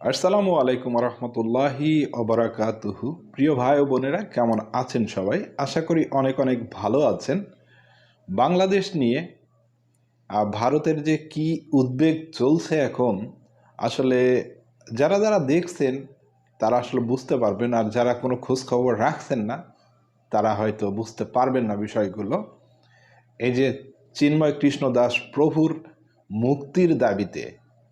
আসসালামু আলাইকুম রহমতুল্লাহি অবরাকাতুহু প্রিয় ভাই ও বোনেরা, কেমন আছেন সবাই? আশা করি অনেক অনেক ভালো আছেন। বাংলাদেশ নিয়ে ভারতের যে কি উদ্বেগ চলছে এখন, আসলে যারা যারা দেখছেন, তারা আসলে বুঝতে পারবেন, আর যারা কোনো খোঁজ খবর রাখছেন না, তারা হয়তো বুঝতে পারবেন না বিষয়গুলো। এই যে চিন্ময় কৃষ্ণ দাস প্রভুর মুক্তির দাবিতে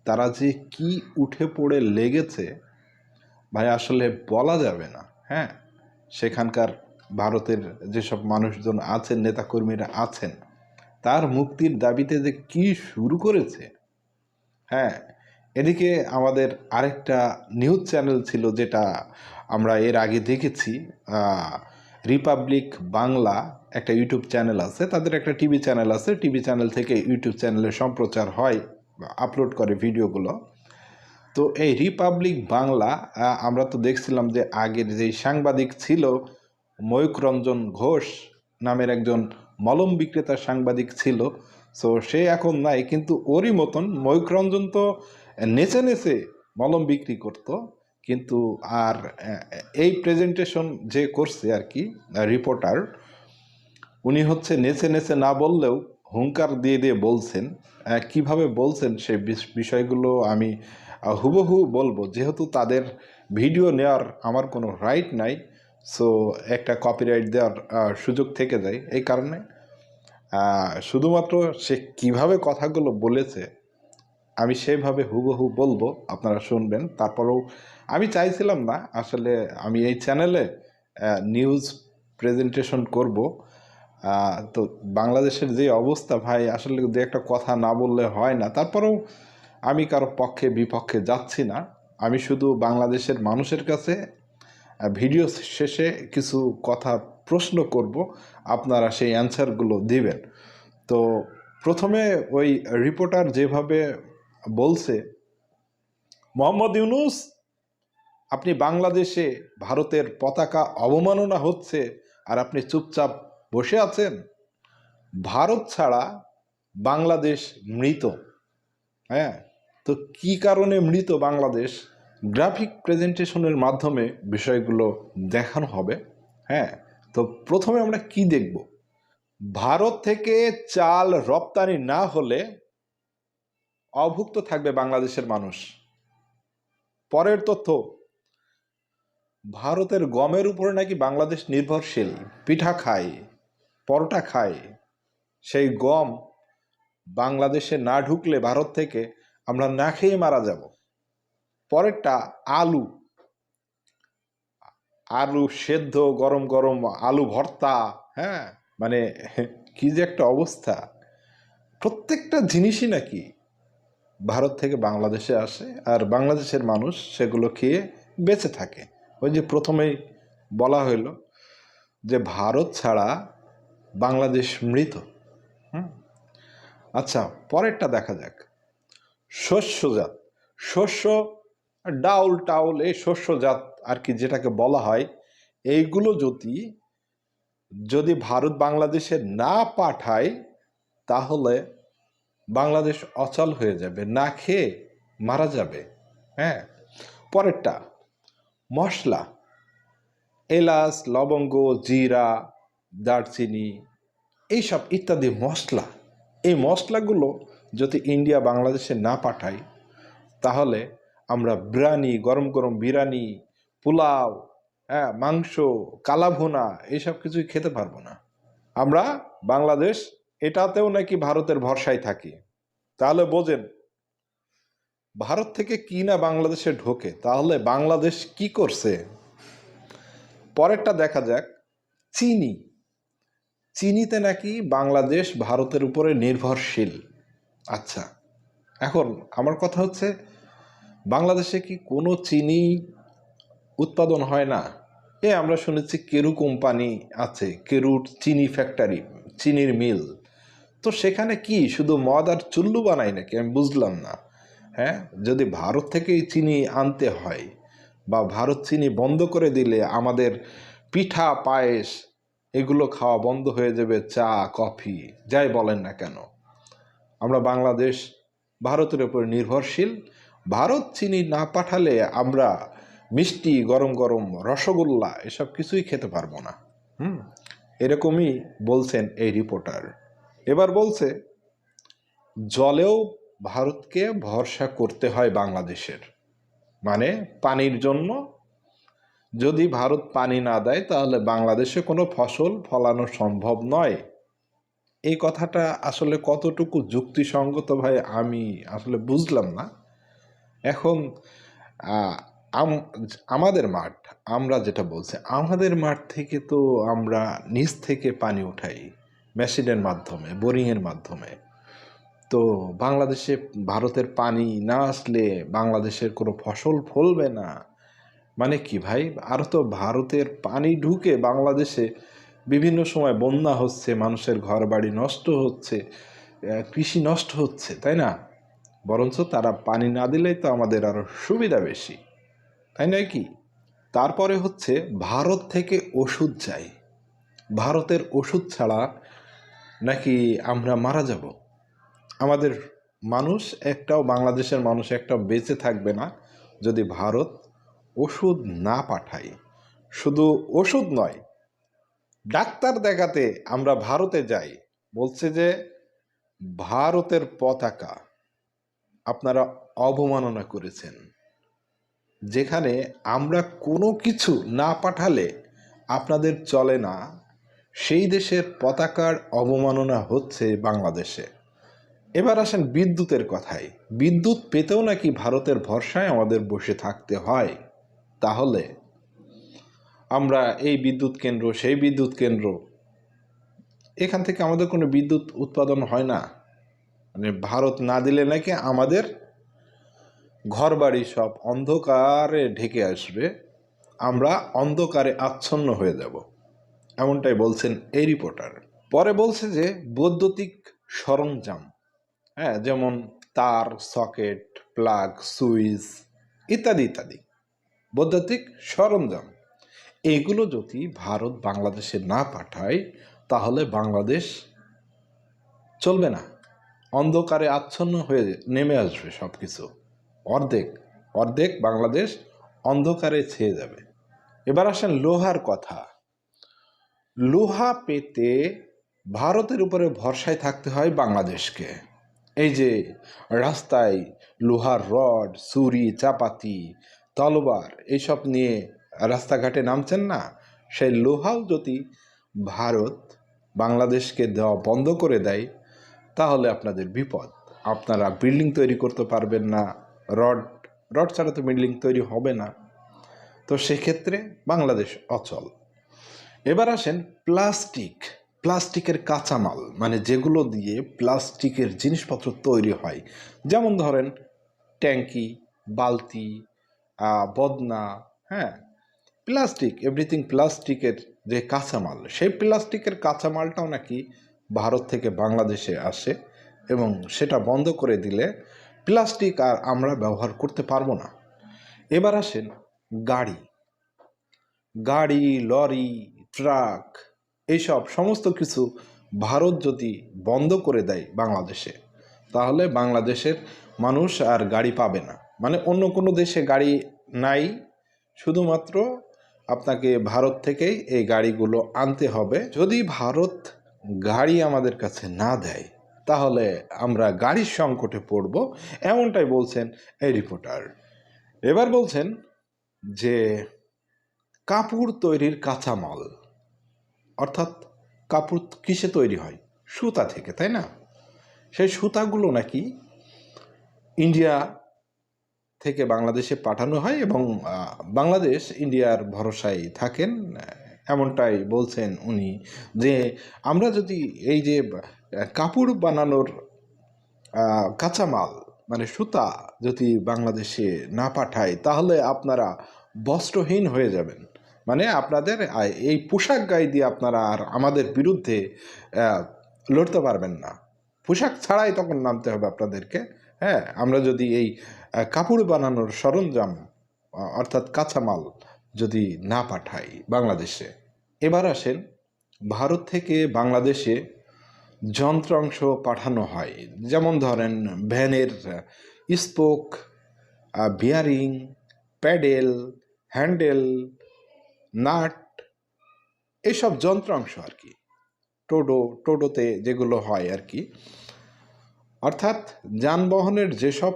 তারা যে কি উঠে পড়ে লেগেছে, ভাই, আসলে বলা যাবে না হ্যাঁ? সেখানকার ভারতের যেসব মানুষজন আছেন, নেতাকর্মীরা আছেন, তার মুক্তির দাবিতে যে কি শুরু করেছে হ্যাঁ? এদিকে আমাদের আরেকটা নিউজ চ্যানেল ছিল যেটা আমরা এর আগে দেখেছি রিপাবলিক বাংলা একটা ইউটিউব চ্যানেল আছে, তাদের একটা টিভি চ্যানেল আছে, টিভি চ্যানেল থেকে ইউটিউব চ্যানেলে সম্প্রচার হয়। আপলোড করে ভিডিওগুলো তো এই রিপাবলিক বাংলা আমরা তো দেখছিলাম যে আগের যেই সাংবাদিক ছিল ময়ূক রঞ্জন ঘোষ নামের একজন মলম বিক্রেতা সাংবাদিক ছিল। সো সে এখন নাই, কিন্তু ওরই মতন ময়ূক রঞ্জন তো নেচে নেচে মলম বিক্রি করত। কিন্তু আর এই প্রেজেন্টেশন যে করছে আর কি রিপোর্টার উনি হচ্ছে নেচে নেচে না বললেও হুঙ্কার দিয়ে দিয়ে বলছেন কীভাবে বলছেন বিষ- বিষয়গুলো আমি হুবহু বলব। যেহেতু তাদের ভিডিও নেওয়ার আমার কোনো রাইট নাই সো একটা কপিরাইট দেওয়ার সুযোগ থেকে যায়। এই কারণে শুধুমাত্র সে কীভাবে কথাগুলো বলেছে, আমি সেভাবে হুবহু বলব। আপনারা শুনবেন, তারপরেও আমি চাইছিলাম না, আসলে আমি এই চ্যানেলে নিউজ প্রেজেন্টেশন করব। তো বাংলাদেশের যে অবস্থা ভাই, আসলে দু একটা কথা না বললে হয় না। তারপরেও আমি কারও পক্ষে, বিপক্ষে যাচ্ছি না। আমি শুধু বাংলাদেশের মানুষের কাছে ভিডিও শেষে কিছু কথা প্রশ্ন করব। আপনারা সেই অ্যান্সারগুলো দিবেন। তো প্রথমে ওই রিপোর্টার যেভাবে বলছে, মোহাম্মদ ইউনুস, আপনি বাংলাদেশে ভারতের পতাকা অবমাননা হচ্ছে আর আপনি চুপচাপ বসে আছেন। ভারত ছাড়া বাংলাদেশ মৃত। হ্যাঁ? তো কি কারণে মৃত বাংলাদেশ? গ্রাফিক প্রেজেন্টেশনের মাধ্যমে বিষয়গুলো দেখানো হবে। হ্যাঁ? তো প্রথমে আমরা কি দেখব? ভারত থেকে চাল রপ্তানি না হলে অভুক্ত থাকবে বাংলাদেশের মানুষ। পরের তথ্য, ভারতের গমের উপরে নাকি বাংলাদেশ নির্ভরশীল, পিঠা খায়। পরোটা খায়, সেই গম বাংলাদেশে না ঢুকলে ভারত থেকে আমরা না খেয়ে মারা যাব। পরেরটা আলু। আলু সেদ্ধ, গরম গরম আলু ভর্তা হ্যাঁ? মানে কি যে একটা অবস্থা। প্রত্যেকটা জিনিসই নাকি ভারত থেকে বাংলাদেশে আসে আর বাংলাদেশের মানুষ সেগুলো খেয়ে বেঁচে থাকে। ওই যে প্রথমেই বলা হইল যে ভারত ছাড়া বাংলাদেশ মৃত। আচ্ছা পরেরটা দেখা যাক। শস্যজাত। শস্য ডাউল টাউল, এই শস্যজাত আর কি যেটাকে বলা হয়, এইগুলো যদি যদি ভারত বাংলাদেশে না পাঠায়, তাহলে বাংলাদেশ অচল হয়ে যাবে, না খেয়ে মারা যাবে। হ্যাঁ? পরেরটা, মশলা। এলাচ, লবঙ্গ, জিরা দারচিনি, এইসব ইত্যাদি মশলা। এই মশলাগুলো যদি ইন্ডিয়া বাংলাদেশে না পাঠায়, তাহলে আমরা বিরিয়ানি, গরম গরম বিরিয়ানি, পোলাও হ্যাঁ মাংস, কালাভুনা, এইসব কিছুই খেতে পারব না। আমরা বাংলাদেশ, এটাতেও নাকি ভারতের ভরসায় থাকি। তাহলে বোঝেন, ভারত থেকে কি না বাংলাদেশে ঢোকে, তাহলে বাংলাদেশ কি করছে? পরেরটা দেখা যাক, চিনি। চিনিতে নাকি বাংলাদেশ ভারতের উপরে নির্ভরশীল। আচ্ছা এখন আমার কথা হচ্ছে, বাংলাদেশে কি কোনো চিনি উৎপাদন হয় না? এ আমরা শুনেছি কেরু কোম্পানি আছে, কেরু চিনি ফ্যাক্টরি চিনির মিল তো সেখানে কি শুধু মদ আর চুল্লু বানায় নাকি? আমি বুঝলাম না। হ্যাঁ যদি ভারত থেকেই চিনি আনতে হয় বা ভারত চিনি বন্ধ করে দিলে আমাদের পিঠা, পায়েস এগুলো খাওয়া বন্ধ হয়ে যাবে চা, কফি, যাই বলেন না কেন। আমরা বাংলাদেশ ভারতের উপর নির্ভরশীল। ভারত চিনি না পাঠালে আমরা মিষ্টি, গরম গরম, রসগোল্লা এসব কিছুই খেতে পারব না। হুম, এরকমই বলছেন এই রিপোর্টার। এবার বলছে, জলেও ভারতকে ভরসা করতে হয় বাংলাদেশের। মানে পানির জন্য যদি ভারত পানি না দেয়, তাহলে বাংলাদেশে কোনো ফসল ফলানো সম্ভব নয়। এই কথাটা আসলে কতটুকু যুক্তিসঙ্গত ভাই আমি আসলে বুঝলাম না। এখন আমাদের মাঠ, আমরা যেটা বলছি, আমাদের মাঠ থেকে তো আমরা নিচ থেকে পানি উঠাই, মেশিনের মাধ্যমে, বোরিংয়ের মাধ্যমে। তো বাংলাদেশে ভারতের পানি না আসলে বাংলাদেশের কোনো ফসল ফলবে না। মানে কি ভাই? আর তো ভারতের পানি ঢুকে বাংলাদেশে বিভিন্ন সময় বন্যা হচ্ছে, মানুষের ঘর বাড়ি নষ্ট হচ্ছে কৃষি নষ্ট হচ্ছে, তাই না? বরঞ্চ তারা পানি না দিলেই তো আমাদের আরও সুবিধা বেশি, তাই নয় কি? তারপরে হচ্ছে ভারত থেকে ওষুধ চাই। ভারতের ওষুধ ছাড়া নাকি আমরা মারা যাব? আমাদের মানুষ একটাও, বাংলাদেশের মানুষ একটাও বেঁচে থাকবে না যদি ভারত ওষুধ না পাঠাই। শুধু ওষুধ নয়, ডাক্তার দেখাতে আমরা ভারতে যাই। বলছে যে, ভারতের পতাকা আপনারা অবমাননা করেছেন। যেখানে আমরা কোনো কিছু না পাঠালে আপনাদের চলে না। সেই দেশের পতাকার অবমাননা হচ্ছে বাংলাদেশে। এবার আসেন বিদ্যুতের কথায়। বিদ্যুৎ পেতেও নাকি ভারতের ভরসায় আমাদের বসে থাকতে হয়। তাহলে আমরা এই বিদ্যুৎ কেন্দ্র, সেই বিদ্যুৎ কেন্দ্র, এখান থেকে আমাদের কোনো বিদ্যুৎ উৎপাদন হয় না। মানে ভারত না দিলে নাকি আমাদের ঘরবাড়ি সব অন্ধকারে ঢেকে আসবে, আমরা অন্ধকারে আচ্ছন্ন হয়ে যাব। এমনটাই বলছেন এই রিপোর্টার। পরে বলছে যে বৈদ্যুতিক সরঞ্জাম হ্যাঁ যেমন তার, সকেট, প্লাগ, সুইচ ইত্যাদি ইত্যাদি। বৈদ্যুতিক সরঞ্জাম। এগুলো যদি ভারত বাংলাদেশে না পাঠায়, তাহলে বাংলাদেশ চলবে না। অন্ধকারে আচ্ছন্ন হয়ে নেমে আসবে সব কিছু অর্ধেক অর্ধেক বাংলাদেশ অন্ধকারে ছেয়ে যাবে। এবার আসেন লোহার কথা। লোহা পেতে ভারতের উপরে ভরসায় থাকতে হয় বাংলাদেশকে। এই যে রাস্তায় লোহার রড, ছুরি, চাপাতি তলবার এইসব নিয়ে রাস্তাঘাটে নামছেন না। সেই লোহাও যদি ভারত বাংলাদেশকে দেওয়া বন্ধ করে দেয়, তাহলে আপনাদের বিপদ। আপনারা বিল্ডিং তৈরি করতে পারবেন না, রড রড ছাড়া তো বিল্ডিং তৈরি হবে না। তো সেক্ষেত্রে বাংলাদেশ অচল। এবার আসেন প্লাস্টিক, প্লাস্টিকের কাঁচামাল মানে যেগুলো দিয়ে প্লাস্টিকের জিনিসপত্র তৈরি হয়। যেমন ধরেন ট্যাঙ্কি, বালতি বদনা হ্যাঁ প্লাস্টিক এভরিথিং প্লাস্টিকের যে কাঁচামাল, সেই প্লাস্টিকের কাঁচামালটাও নাকি ভারত থেকে বাংলাদেশে আসে এবং সেটা বন্ধ করে দিলে প্লাস্টিক আর আমরা ব্যবহার করতে পারব না। এবার আসেন গাড়ি গাড়ি, লরি, ট্রাক এইসব সমস্ত কিছু ভারত যদি বন্ধ করে দেয় বাংলাদেশে, তাহলে বাংলাদেশের মানুষ আর গাড়ি পাবে না। মানে অন্য কোনো দেশে গাড়ি নাই। শুধুমাত্র আপনাকে ভারত থেকেই এই গাড়িগুলো আনতে হবে। যদি ভারত গাড়ি আমাদের কাছে না দেয়, তাহলে আমরা গাড়ির সংকটে পড়ব, এমনটাই বলছেন এই রিপোর্টার। এবার বলছেন যে কাপড় তৈরির কাঁচামাল, অর্থাৎ কাপড় কিসে তৈরি হয়? সুতা থেকে, তাই না? সেই সুতাগুলো নাকি ইন্ডিয়া থেকে বাংলাদেশে পাঠানো হয় এবং বাংলাদেশ ইন্ডিয়ার ভরসায় থাকেন। এমনটাই বলছেন উনি যে, আমরা যদি এই যে কাপড় বানানোর কাঁচামাল মানে সুতা যদি বাংলাদেশে না পাঠায়, তাহলে আপনারা বস্ত্রহীন হয়ে যাবেন। মানে আপনাদের এই পোশাক গায়ে দিয়ে আপনারা আর আমাদের বিরুদ্ধে লড়তে পারবেন না। পোশাক ছাড়াই তখন নামতে হবে আপনাদেরকে। হ্যাঁ আমরা যদি এই কাপড় বানানোর সরঞ্জাম অর্থাৎ কাঁচামাল যদি না পাঠাই বাংলাদেশে, এবার আসেন ভারত থেকে বাংলাদেশে যন্ত্রাংশ পাঠানো হয়। যেমন ধরেন ভ্যানের spoke bearing, pedal, handle, nut এইসব যন্ত্রাংশ আর কি। টোডো, টোডোতে যেগুলো হয় আর কি অর্থাৎ যানবাহনের যেসব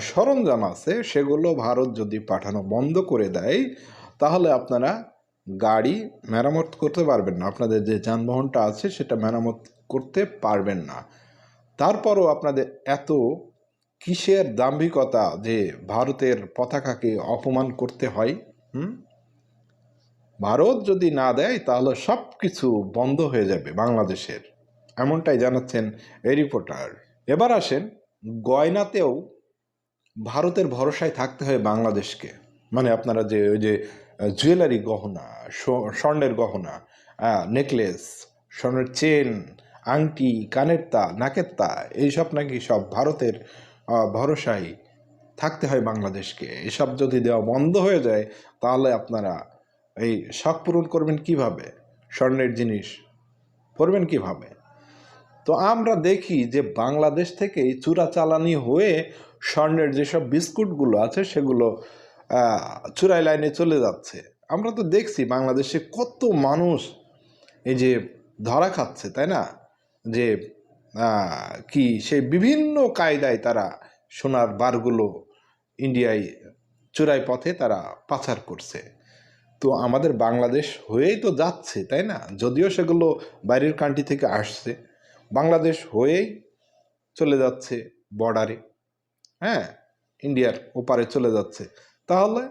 সরঞ্জাম আছে, সেগুলো ভারত যদি পাঠানো বন্ধ করে দেয়, তাহলে আপনারা গাড়ি মেরামত করতে পারবেন না। আপনাদের যে যানবাহনটা আছে, সেটা মেরামত করতে পারবেন না। তারপরও আপনাদের এত কিসের দাম্ভিকতা যে ভারতের পতাকাকে অপমান করতে হয়, হুম? ভারত যদি না দেয়, তাহলে সব কিছু বন্ধ হয়ে যাবে বাংলাদেশের। এমনটাই জানাচ্ছেন এই রিপোর্টার। এবার আসেন গয়নাতেও ভারতের ভরসায় থাকতে হয় বাংলাদেশকে। মানে আপনারা যে ওই যে জুয়েলারি গহনা স্বর্ণের গহনা নেকলেস স্বর্ণের চেন আংটি, কানের তা, নাকের তা, এইসব নাকি সব ভারতের ভরসায় থাকতে হয় বাংলাদেশকে। এসব যদি দেওয়া বন্ধ হয়ে যায়, তাহলে আপনারা এই শখ পূরণ করবেন কীভাবে? স্বর্ণের জিনিস করবেন কীভাবে? তো আমরা দেখি যে বাংলাদেশ থেকেই চোরাচালানি হয়ে স্বর্ণের যেসব বিস্কুটগুলো আছে সেগুলো চুরাই লাইনে চলে যাচ্ছে। আমরা তো দেখছি বাংলাদেশে কত মানুষ এই যে ধরা খাচ্ছে, তাই না? যে কি সেই বিভিন্ন কায়দায় তারা সোনার বারগুলো ইন্ডিয়ায় চোরাই পথে তারা পাচার করছে। তো আমাদের বাংলাদেশ হয়েই তো যাচ্ছে, তাই না? যদিও সেগুলো বাইরের কান্ট্রি থেকে আসছে। বাংলাদেশ হয়েই চলে যাচ্ছে বর্ডারে হ্যাঁ ইন্ডিয়ার ওপারে চলে যাচ্ছে। তাহলে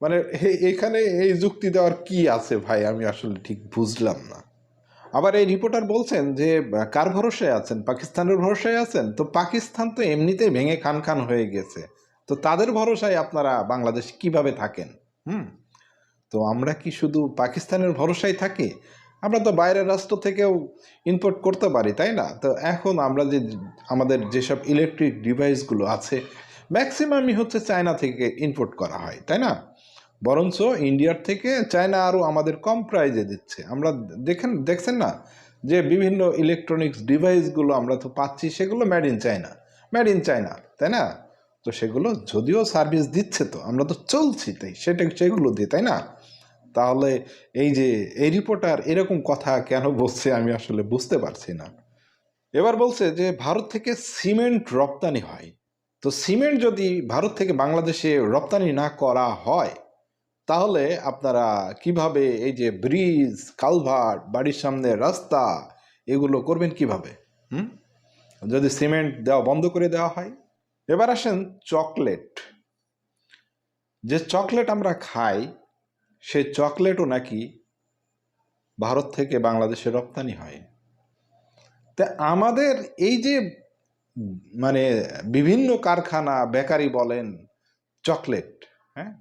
মানে এখানে এই যুক্তি দেওয়ার কি আছে ভাই? আমি আসলে ঠিক বুঝলাম না। আবার এই রিপোর্টার বলছেন যে কার ভরসায় আছেন? পাকিস্তানের ভরসায় আছেন? তো পাকিস্তান তো এমনিতেই ভেঙে খান খান হয়ে গেছে। তো তাদের ভরসায় আপনারা বাংলাদেশ কীভাবে থাকেন? হুম? তো আমরা কি শুধু পাকিস্তানের ভরসায় থাকি? আমরা তো বাইরের রাষ্ট্র থেকেও ইম্পোর্ট করতে পারি, তাই না? তো এখন আমরা যে আমাদের যেসব ইলেকট্রিক ডিভাইসগুলো আছে ম্যাক্সিমামই হচ্ছে চায়না থেকে ইম্পোর্ট করা হয়, তাই না? বরঞ্চ ইন্ডিয়ার থেকে চায়না আরও আমাদের কম প্রাইজে দিচ্ছে। আমরা দেখেন, দেখছেন না যে বিভিন্ন ইলেকট্রনিক্স ডিভাইসগুলো আমরা তো পাচ্ছি, সেগুলো made in China made in China তাই না? তো সেগুলো যদিও সার্ভিস দিচ্ছে তো, আমরা তো চলছি তাই, সেটা, সেগুলো দিয়ে, তাই না? তাহলে এই যে এই রিপোর্টার এরকম কথা কেন বলছে আমি আসলে বুঝতে পারছি না। এবার বলছে যে ভারত থেকে সিমেন্ট রপ্তানি হয়। তো সিমেন্ট যদি ভারত থেকে বাংলাদেশে রপ্তানি না করা হয়, তাহলে আপনারা কীভাবে এই যে ব্রিজ, কালভার্ট, বাড়ির সামনে রাস্তা, এগুলো করবেন কীভাবে? হুম? যদি সিমেন্ট দেওয়া বন্ধ করে দেওয়া হয়। এবার আসেন চকলেট। যে চকলেট আমরা খাই সেই চকলেটও নাকি ভারত থেকে বাংলাদেশে রপ্তানি হয়। তা আমাদের এই যে মানে বিভিন্ন কারখানা বেকারি বলেন, চকলেট হ্যাঁ?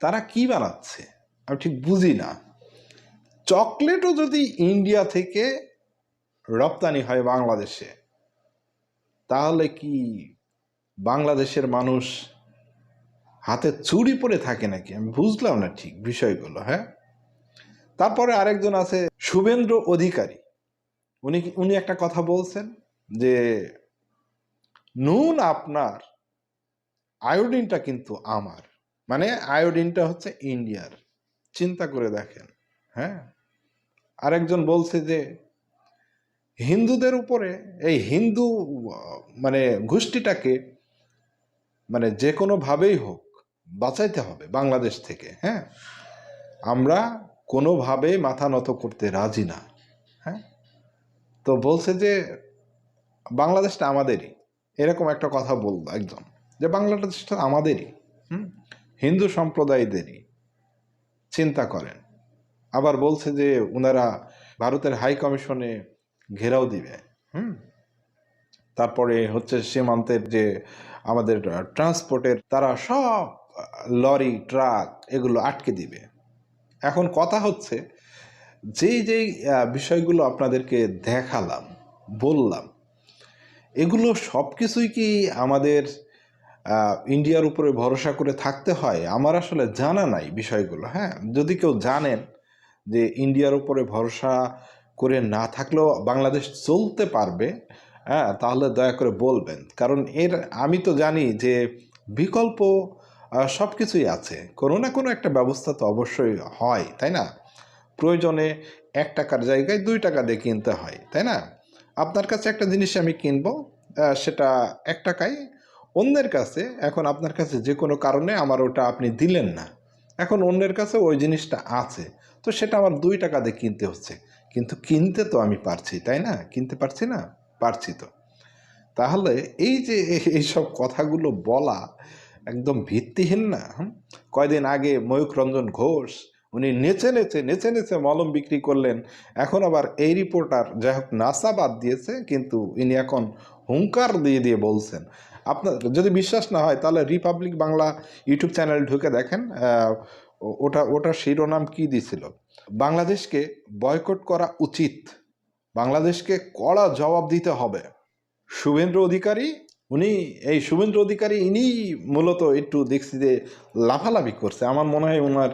তারা কি বানাচ্ছে? আমি ঠিক বুঝি না। চকলেটও যদি ইন্ডিয়া থেকে রপ্তানি হয় বাংলাদেশে, তাহলে কি বাংলাদেশের মানুষ হাতে চুরি পরে থাকে নাকি? আমি বুঝলাম না ঠিক বিষয়গুলো হ্যাঁ? তারপরে আরেকজন আছে, শুভেন্দ্র অধিকারী। উনি উনি একটা কথা বলছেন যে, নুন আপনার, আয়োডিনটা কিন্তু আমার। মানে আয়োডিনটা হচ্ছে ইন্ডিয়ার। চিন্তা করে দেখেন হ্যাঁ? আরেকজন বলছে যে, হিন্দুদের উপরে, এই হিন্দু মানে গোষ্ঠীটাকে মানে যে কোনোভাবেই হোক বাঁচাইতে হবে বাংলাদেশ থেকে হ্যাঁ? আমরা কোনোভাবে মাথা নত করতে রাজি না হ্যাঁ? তো বলছে যে, বাংলাদেশটা আমাদেরই, এরকম একটা কথা বলল একজন, যে বাংলাদেশটা আমাদেরই, হুম? হিন্দু সম্প্রদায়দেরই, চিন্তা করেন। আবার বলছে যে ওনারা ভারতের হাই কমিশনে ঘেরাও দিবে, হুম? তারপরে হচ্ছে সীমান্তের যে আমাদের ট্রান্সপোর্টের তারা সব লরি, ট্রাক এগুলো আটকে দিবে। এখন কথা হচ্ছে, যেই যেই বিষয়গুলো আপনাদেরকে দেখালাম, বললাম, এগুলো সব কিছুই কি আমাদের ইন্ডিয়ার উপরে ভরসা করে থাকতে হয়? আমার আসলে জানা নাই বিষয়গুলো হ্যাঁ? যদি কেউ জানেন যে ইন্ডিয়ার উপরে ভরসা করে না থাকলেও বাংলাদেশ চলতে পারবে হ্যাঁ? তাহলে দয়া করে বলবেন। কারণ এর, আমি তো জানি যে বিকল্প সব কিছুই আছে। কোনো না কোনো একটা ব্যবস্থা তো অবশ্যই হয়, তাই না? প্রয়োজনে এক টাকার জায়গায় দুই টাকা দিয়ে কিনতে হয়, তাই না? আপনার কাছে একটা জিনিস আমি কিনবো সেটা এক টাকায়। অন্যের কাছে, এখন আপনার কাছে যে কোনো কারণে আমার ওটা আপনি দিলেন না। এখন অন্যের কাছে ওই জিনিসটা আছে, তো সেটা আমার দুই টাকা দিয়ে কিনতে হচ্ছে। কিন্তু কিনতে তো আমি পারছি, তাই না? কিনতে পারছি না? পারছি তো। তাহলে এই যে এইসব কথাগুলো বলা একদম ভিত্তিহীন না? কয়দিন আগে ময়ূক রঞ্জন ঘোষ, উনি নেচে নেচে নেচে নেচে মলম বিক্রি করলেন। এখন আবার এই রিপোর্টার যাই হোক নাসা বাদ দিয়েছে, কিন্তু ইনি এখন হুঙ্কার দিয়ে দিয়ে বলছেন। আপনার যদি বিশ্বাস না হয়, তাহলে রিপাবলিক বাংলা ইউটিউব চ্যানেল ঢুকে দেখেন ওটা, ওটার শিরোনাম কি দিছিল? বাংলাদেশকে বয়কট করা উচিত, বাংলাদেশকে কড়া জবাব দিতে হবে। শুভেন্দ্র অধিকারী উনি এই শুভেন্দ্র অধিকারী ইনি মূলত একটু দেখছি যে লাফালাফি করছে। আমার মনে হয় ওনার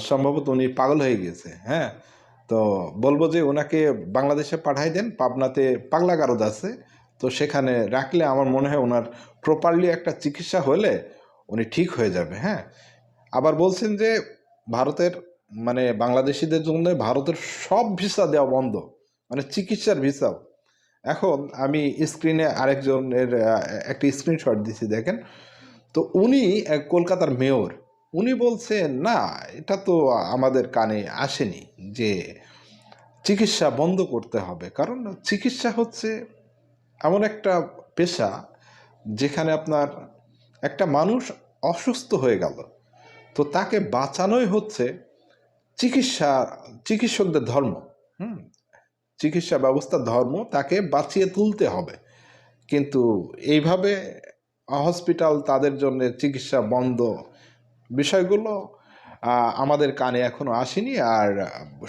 সম্ভবত উনি পাগল হয়ে গেছে হ্যাঁ? তো বলব যে ওনাকে বাংলাদেশে পাঠাই দেন, পাবনাতে পাগলা গারদ আছে, তো সেখানে রাখলে আমার মনে হয় ওনার প্রপারলি একটা চিকিৎসা হলে উনি ঠিক হয়ে যাবে হ্যাঁ? আবার বলছেন যে ভারতের মানে বাংলাদেশিদের জন্য ভারতের সব ভিসা দেওয়া বন্ধ মানে চিকিৎসার ভিসাও এখন আমি স্ক্রিনে আরেকজনের একটা স্ক্রিনশট দিছি, দেখেন। তো উনি কলকাতার মেয়র, উনি বলছেন, না, এটা তো আমাদের কানে আসেনি যে চিকিৎসা বন্ধ করতে হবে। কারণ চিকিৎসা হচ্ছে এমন একটা পেশা যেখানে আপনার একটা মানুষ অসুস্থ হয়ে গেল। তো তাকে বাঁচানোই হচ্ছে চিকিৎসা, চিকিৎসকদের ধর্ম। চিকিৎসা ব্যবস্থা ধর্ম তাকে বাঁচিয়ে তুলতে হবে। কিন্তু এইভাবে হসপিটাল তাদের জন্য চিকিৎসা বন্ধ বিষয়গুলো আমাদের কানে এখনও আসেনি আর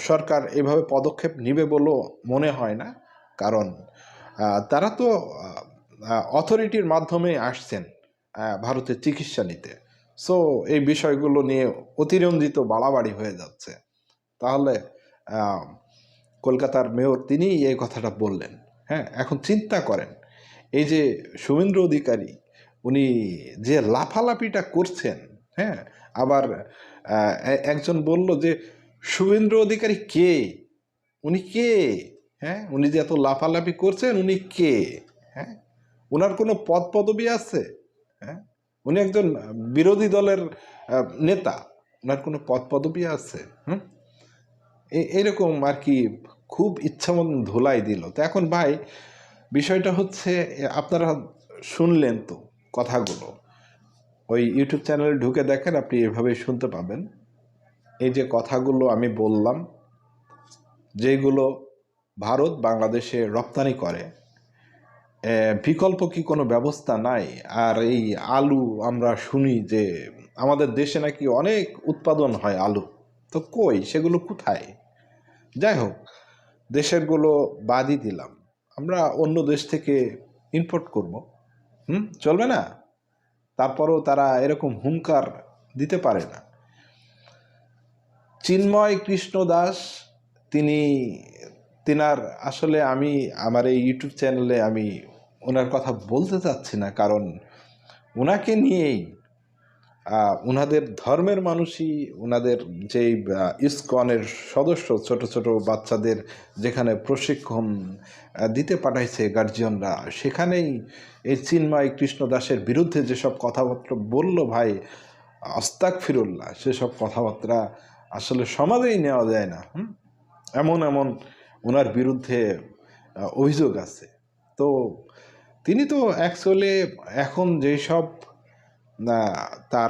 সরকার এভাবে পদক্ষেপ নেবে বলেও মনে হয় না। কারণ তারা তো অথরিটির মাধ্যমে আসছেন আহ, ভারতের চিকিৎসা নিতে। সো এই বিষয়গুলো নিয়ে অতিরঞ্জিত বাড়াবাড়ি হয়ে যাচ্ছে। তাহলে কলকাতার মেয়র তিনি এই কথাটা বললেন। হ্যাঁ এখন চিন্তা করেন, এই যে শুভেন্দ্র অধিকারী, উনি যে লাফালাফিটা করছেন হ্যাঁ আবার একজন বলল যে শুভেন্দ্র অধিকারী কে? উনি কে? হ্যাঁ উনি যে এত লাফালাফি করছেন, উনি কে? হ্যাঁ ওনার কোনো পদ পদবি আছে? হ্যাঁ উনি একজন বিরোধী দলের নেতা ওনার কোনো পদ পদবি আছে? হুম এরকম আর কি খুব ইচ্ছা মতন ধুলাই দিল। তো এখন ভাই, বিষয়টা হচ্ছে, আপনারা শুনলেন তো কথাগুলো। ওই ইউটিউব চ্যানেলে ঢুকে দেখেন, আপনি এভাবেই শুনতে পাবেন। এই যে কথাগুলো আমি বললাম, যেগুলো ভারত বাংলাদেশে রপ্তানি করে বিকল্প কি কোনো ব্যবস্থা নাই? আর এই আলু আমরা শুনি যে, আমাদের দেশে নাকি অনেক উৎপাদন হয় আলু। তো কই, সেগুলো কোথায়? যাই হোক দেশেরগুলো বাদই দিলাম। আমরা অন্য দেশ থেকে ইম্পোর্ট করব। হুম? চলবে না? তারপরেও তারা এরকম হুঙ্কার দিতে পারে না। চিন্ময় কৃষ্ণ দাস, তিনি, তিনার আসলে আমি আমার এই ইউটিউব চ্যানেলে আমি ওনার কথা বলতে চাচ্ছি না, কারণ ওনাকে নিয়েই ওনাদের ধর্মের মানুষই ওনাদের যেই ইসকনের সদস্য, ছোট ছোট বাচ্চাদের যেখানে প্রশিক্ষণ দিতে পাঠাইছে গার্জিয়ানরা সেখানেই এই চিন্ময় কৃষ্ণ দাসের বিরুদ্ধে যেসব কথাবার্তা বলল ভাই আস্তাক ফিরুল্লাহ সেসব কথাবার্তা আসলে সমাজেই নেওয়া যায় না এমন এমন ওনার বিরুদ্ধে অভিযোগ আছে। তো তিনি তো অ্যাকচুয়ালি এখন যেসব না তার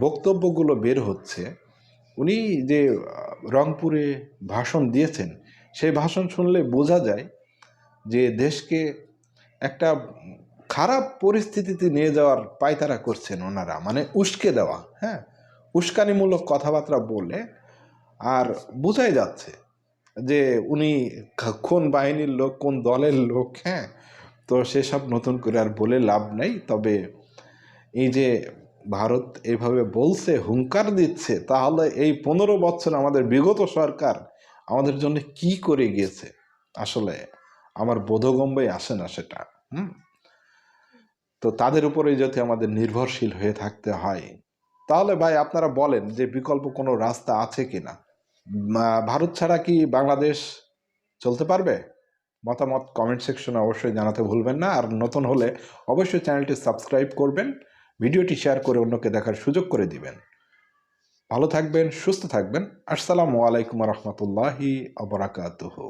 বক্তব্যগুলো বের হচ্ছে। উনি যে রংপুরে ভাষণ দিয়েছেন, সেই ভাষণ শুনলে বোঝা যায় যে, দেশকে একটা খারাপ পরিস্থিতিতে নিয়ে যাওয়ার পায়তারা করছেন ওনারা মানে উস্কে দেওয়া হ্যাঁ? উস্কানিমূলক কথাবার্তা বলে, আর বোঝাই যাচ্ছে যে, উনি কোন বাহিনীর লোক, কোন দলের লোক হ্যাঁ? তো সেসব নতুন করে আর বলে লাভ নেই, তবে এই যে ভারত এইভাবে বলছে হুঙ্কার দিচ্ছে তাহলে এই পনেরো বছর আমাদের বিগত সরকার আমাদের জন্য কি করে গিয়েছে? আসলে আমার বোধগম্যই আসে না সেটা হুম? তো তাদের উপরেই যদি আমাদের নির্ভরশীল হয়ে থাকতে হয় তাহলে ভাই আপনারা বলেন যে বিকল্প কোনো রাস্তা আছে উম, আহ, ভারত ছাড়া কি বাংলাদেশ চলতে পারবে? মতামত কমেন্ট সেকশনে অবশ্যই জানাতে ভুলবেন না আর নতুন হলে অবশ্যই চ্যানেলটি সাবস্ক্রাইব করবেন ভিডিওটি শেয়ার করে অন্যকে দেখার সুযোগ করে দিবেন। ভালো থাকবেন, সুস্থ থাকবেন। আসসালামু আলাইকুম রহমতুল্লাহি আবরাকাতুহু